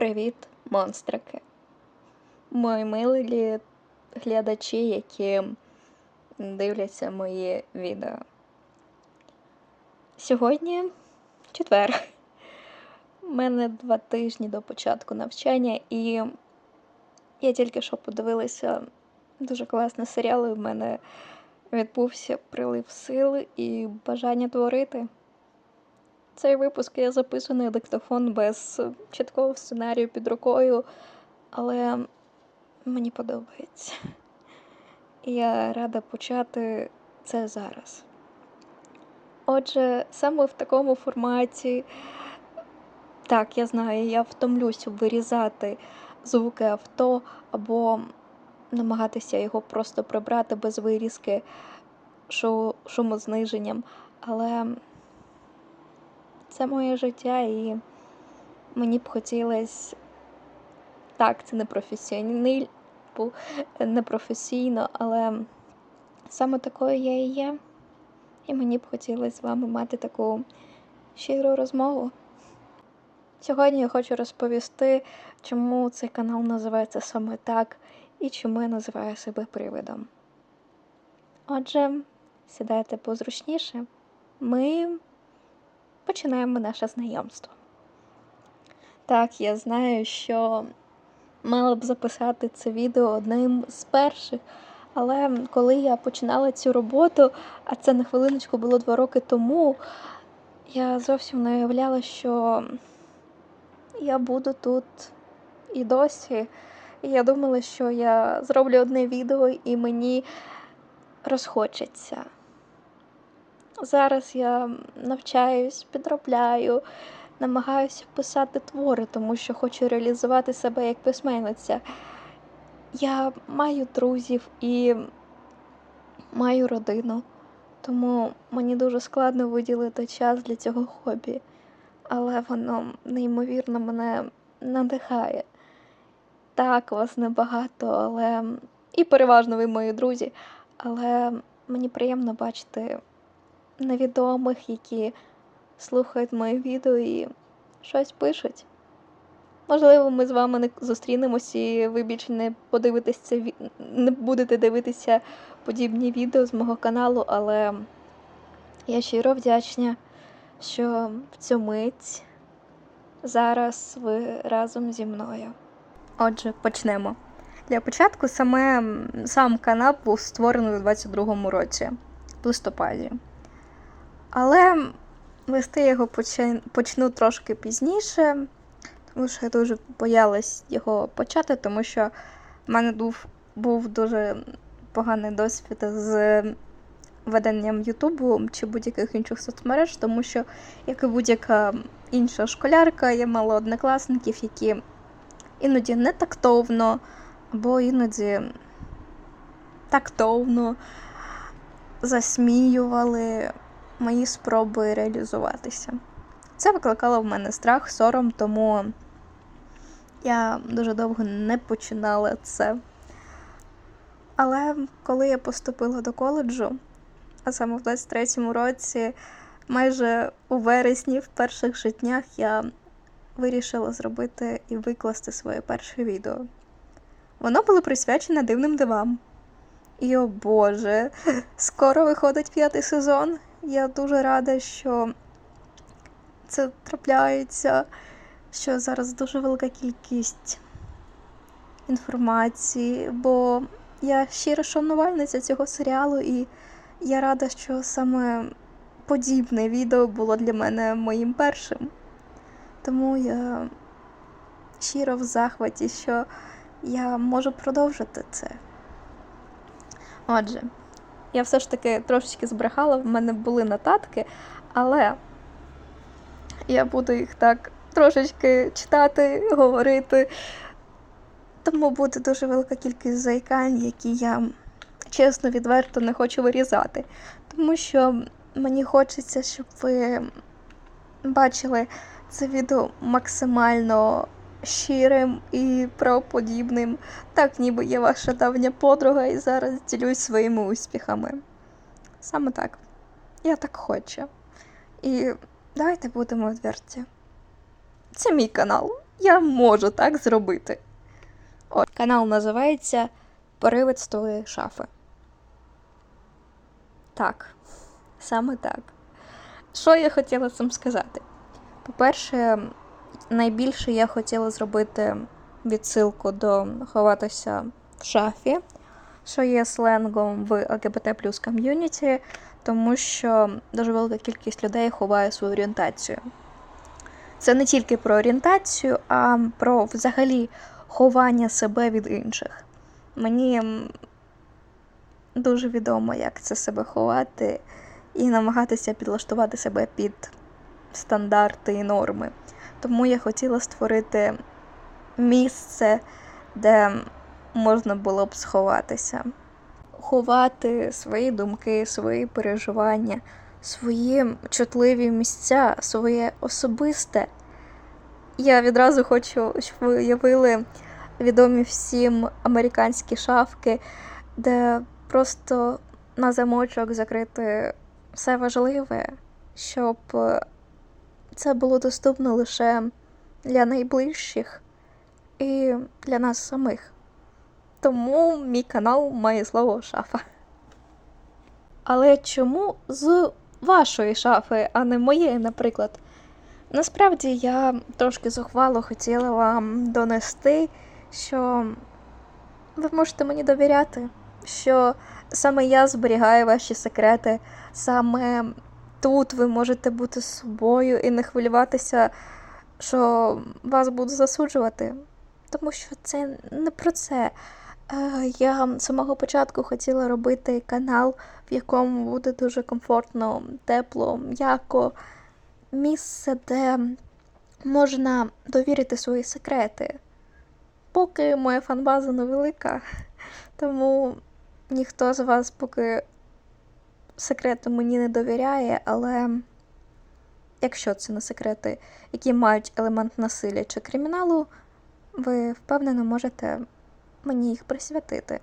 Привіт, монстрики! Мої милі глядачі, які дивляться мої відео. Сьогодні четвер. У мене два тижні до початку навчання, і я тільки що подивилася дуже класний серіал, і в мене відбувся прилив сил і бажання творити. Цей випуск я записую на диктофон без чіткого сценарію під рукою, але мені подобається. Я рада почати це зараз. Отже, саме в такому форматі, так, я знаю, я втомлюсь вирізати звуки авто або намагатися його просто прибрати без вирізки шу- шумозниженням, але це моє життя, і мені б хотілося. Так, це не професіональний, не професійно, але саме такою я і є. І мені б хотілося з вами мати таку щиру розмову. Сьогодні я хочу розповісти, чому цей канал називається саме так і чому я називаю себе привидом. Отже, сідайте позручніше. Ми починаємо наше знайомство. Так, я знаю, що мала б записати це відео одним з перших, але коли я починала цю роботу, а це на хвилиночку було два роки тому, я зовсім не уявляла, що я буду тут і досі. Я думала, що я зроблю одне відео і мені розхочеться. Зараз я навчаюсь, підробляю, намагаюся писати твори, тому що хочу реалізувати себе як письменниця. Я маю друзів і маю родину, тому мені дуже складно виділити час для цього хобі, але воно неймовірно мене надихає. Так, вас небагато, але і переважно ви мої друзі, але мені приємно бачити невідомих, які слухають мої відео і щось пишуть. Можливо, ми з вами не зустрінемось і ви більше не ві- не будете дивитися подібні відео з мого каналу, але я щиро вдячна, що в цю мить зараз ви разом зі мною. Отже, почнемо. Для початку саме сам канал був створений у 22-му році, в листопаді. Але вести його почну трошки пізніше, тому що я дуже боялась його почати, тому що в мене був, був дуже поганий досвід з веденням Ютубу чи будь-яких інших соцмереж, тому що, як і будь-яка інша школярка, я мала однокласників, які іноді не тактовно, або іноді тактовно засміювали мої спроби реалізуватися. Це викликало в мене страх, сором, тому я дуже довго не починала це. Але коли я поступила до коледжу, а саме в 23-му році, майже у вересні, в перших же днях, я вирішила зробити і викласти своє перше відео. Воно було присвячене дивним дивам. І о Боже, скоро виходить п'ятий сезон. Я дуже рада, що це трапляється, що зараз дуже велика кількість інформації, бо я щира шанувальниця цього серіалу, і я рада, що саме подібне відео було для мене моїм першим. Тому я щиро в захваті, що я можу продовжити це. Отже, я все ж таки трошечки збрехала, в мене були нотатки, але я буду їх так трошечки читати, говорити. Тому буде дуже велика кількість заїкань, які я чесно, відверто не хочу вирізати. Тому що мені хочеться, щоб ви бачили це відео максимально щирим і правоподібним, так ніби я ваша давня подруга і зараз ділюсь своїми успіхами. Саме так. Я так хочу. І давайте будемо відверті. Це мій канал. я можу так зробити. О, канал називається Привид з твоєї шафи. Так, саме так. Що я хотіла цим сказати? По-перше, найбільше я хотіла зробити відсилку до ховатися в шафі, що є сленгом в ЛГБТ плюс ком'юніті, тому що дуже велика кількість людей ховає свою орієнтацію. Це не тільки про орієнтацію, а про взагалі ховання себе від інших. Мені дуже відомо, як це себе ховати і намагатися підлаштувати себе під стандарти і норми. Тому я хотіла створити місце, де можна було б сховатися. Ховати свої думки, свої переживання, свої чутливі місця, своє особисте. Я відразу хочу, щоб ви уявили відомі всім американські шафки, де просто на замочок закрити все важливе, щоб це було доступно лише для найближчих і для нас самих. Тому мій канал має слово шафа. Але чому з вашої шафи, а не моєї, наприклад? Насправді я трошки зухвало хотіла вам донести, що ви можете мені довіряти, що саме я зберігаю ваші секрети, саме тут ви можете бути собою і не хвилюватися, що вас будуть засуджувати. Тому що це не про це. Е, Я з самого початку хотіла робити канал, в якому буде дуже комфортно, тепло, м'яко, місце, де можна довірити свої секрети. Поки моя фанбаза невелика, тому ніхто з вас поки секрети мені не довіряє, але якщо це не секрети, які мають елемент насилля чи криміналу, ви впевнено можете мені їх присвятити.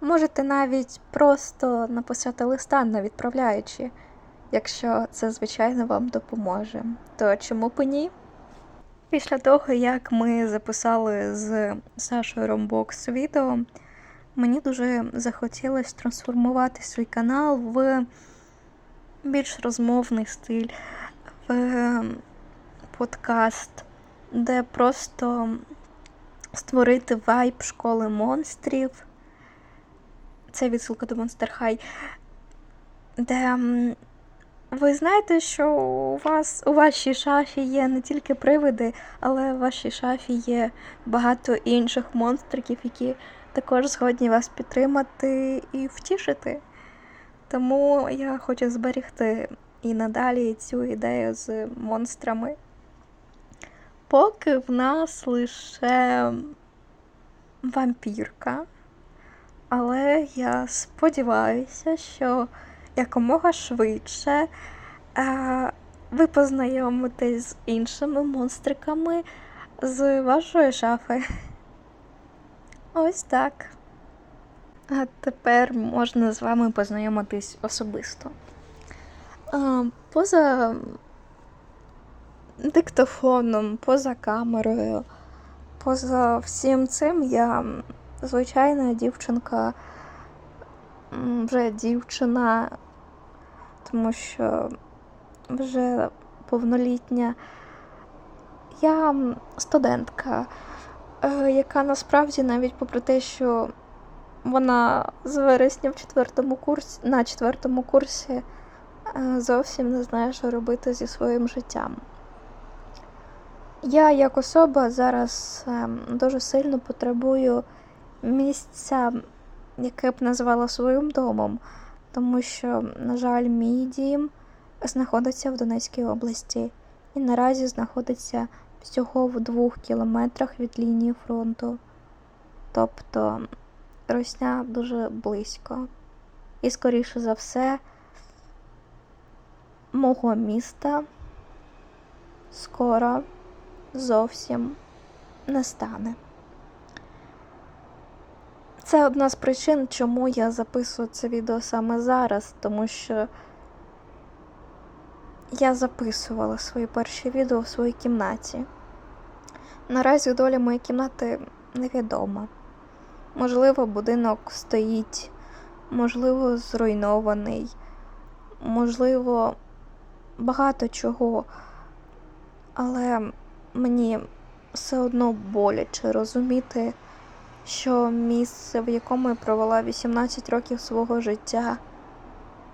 Можете навіть просто написати листа, не відправляючи, якщо це, звичайно, вам допоможе. То чому б ні? Після того, як ми записали з Сашою Ромбокс відео, мені дуже захотілося трансформувати свій канал в більш розмовний стиль, в подкаст, де просто створити вайб школи монстрів. Це відсилка до Monster High. Де ви знаєте, що у вас у вашій шафі є не тільки привиди, але в вашій шафі є багато інших монстриків, які також згодні вас підтримати і втішити. Тому я хочу зберегти і надалі цю ідею з монстрами. Поки в нас лише вампірка. Але я сподіваюся, що якомога швидше е, ви познайомитесь з іншими монстриками з вашої шафи. Ось так. А тепер можна з вами познайомитись особисто. А, поза диктофоном, поза камерою, поза всім цим я звичайна дівчинка, вже дівчина, тому що вже повнолітня. Я студентка, яка насправді навіть попри те, що вона з вересня в четвертому курсі, на четвертому курсі е, зовсім не знає, що робити зі своїм життям. Я як особа зараз ем, дуже сильно потребую місця, яке б назвала своїм домом, тому що, на жаль, мій дім знаходиться в Донецькій області і наразі знаходиться всього в двох кілометрах від лінії фронту. Тобто Росня дуже близько. І, скоріше за все, мого міста скоро зовсім не стане. Це одна з причин, чому я записую це відео саме зараз, тому що я записувала свої перші відео в своїй кімнаті. Наразі доля моєї кімнати невідома. Можливо, будинок стоїть, можливо, зруйнований, можливо, багато чого, але мені все одно боляче розуміти, що місце, в якому я провела 18 років свого життя,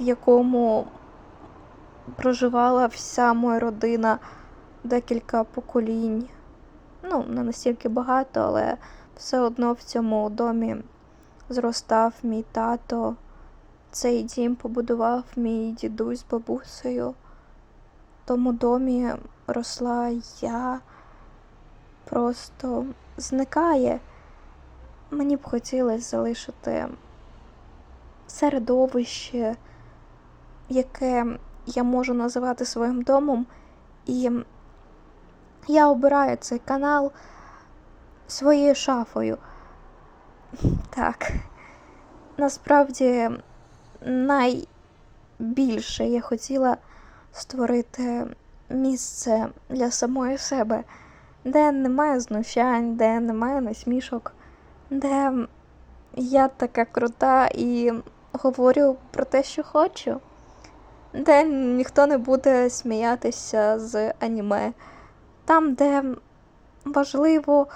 в якому проживала вся моя родина декілька поколінь. Ну, не настільки багато, але все одно в цьому домі зростав мій тато. Цей дім побудував мій дідусь з бабусею. В тому домі росла я просто зникає. Мені б хотілося залишити середовище, яке я можу називати своїм домом. І я обираю цей канал своєю шафою. Так. Насправді найбільше я хотіла створити місце для самої себе, де немає знущань, де немає насмішок, де я така крута і говорю про те, що хочу, де ніхто не буде сміятися з аніме, там, де важливо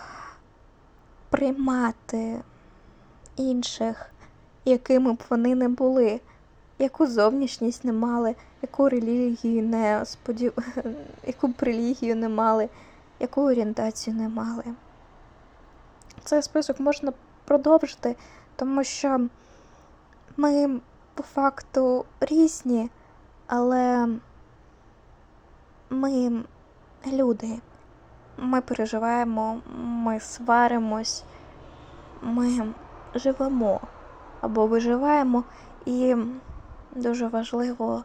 приймати інших, якими б вони не були, яку зовнішність не мали, яку релігію не сподів... яку б релігію не мали, яку орієнтацію не мали. Цей список можна продовжити, тому що ми по факту різні, але ми люди. Ми переживаємо, ми сваримось, ми живемо або виживаємо, і дуже важливо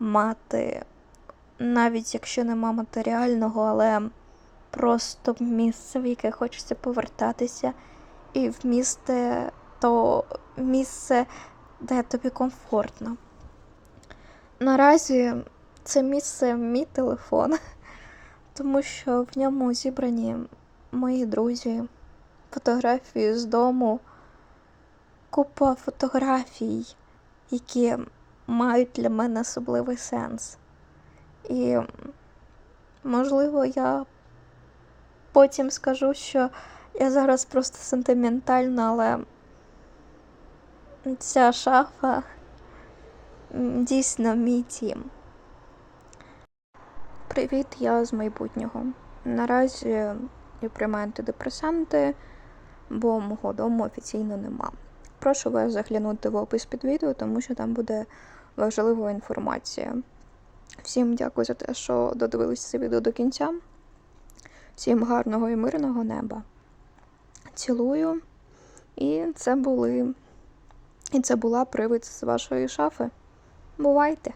мати, навіть якщо нема матеріального, але просто місце, в яке хочеться повертатися, і в місце то місце, де тобі комфортно. Наразі це місце мій телефон, тому що в ньому зібрані мої друзі, фотографії з дому, купа фотографій, які мають для мене особливий сенс. І, можливо, я потім скажу, що я зараз просто сентиментальна, але ця шафа дійсно мій дім. Привіт, я з майбутнього. Наразі я приймаю антидепресанти, бо мого дому офіційно нема. Прошу вас заглянути в опис під відео, тому що там буде важлива інформація. Всім дякую за те, що додивилися це відео до кінця. Всім гарного і мирного неба. Цілую. І це були. І це була привид з вашої шафи. Бувайте!